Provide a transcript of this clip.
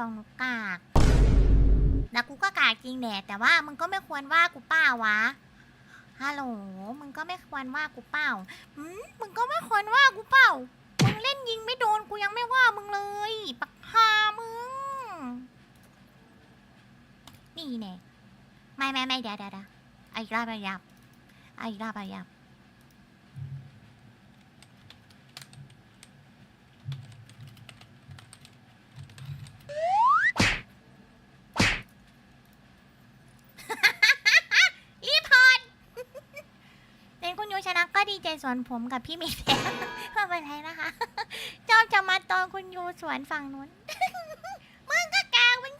ส้มมันบอกหนูกากแต่กูก็กากจริงแหละแต่ว่ามึงก็ไม่ควรว่ากูเปล่าวะ ฮัลโหล มึงก็ไม่ควรว่ากูเปล่าหืมมึงก็ไม่ควรว่ากูเปล่า มึงเล่นยิงไม่โดนกูยังไม่ว่ามึงเลย ปักฮามึง นี่แน่ไม่ไม่ไม่เดี๋ยวเดี๋ยวเดี๋ยวเอาอีกรอบไปยับเอาอีกรอบไปยับ รีพอร์ต เป็นคุณยูชนะ ก็ดีใจสวนผมกับพี่เมย์แทนไม่เป็นไรนะคะ เจ้าจะมาตอนคุณยูสวนฝั่งนู้น มึงก็กลางเหมือน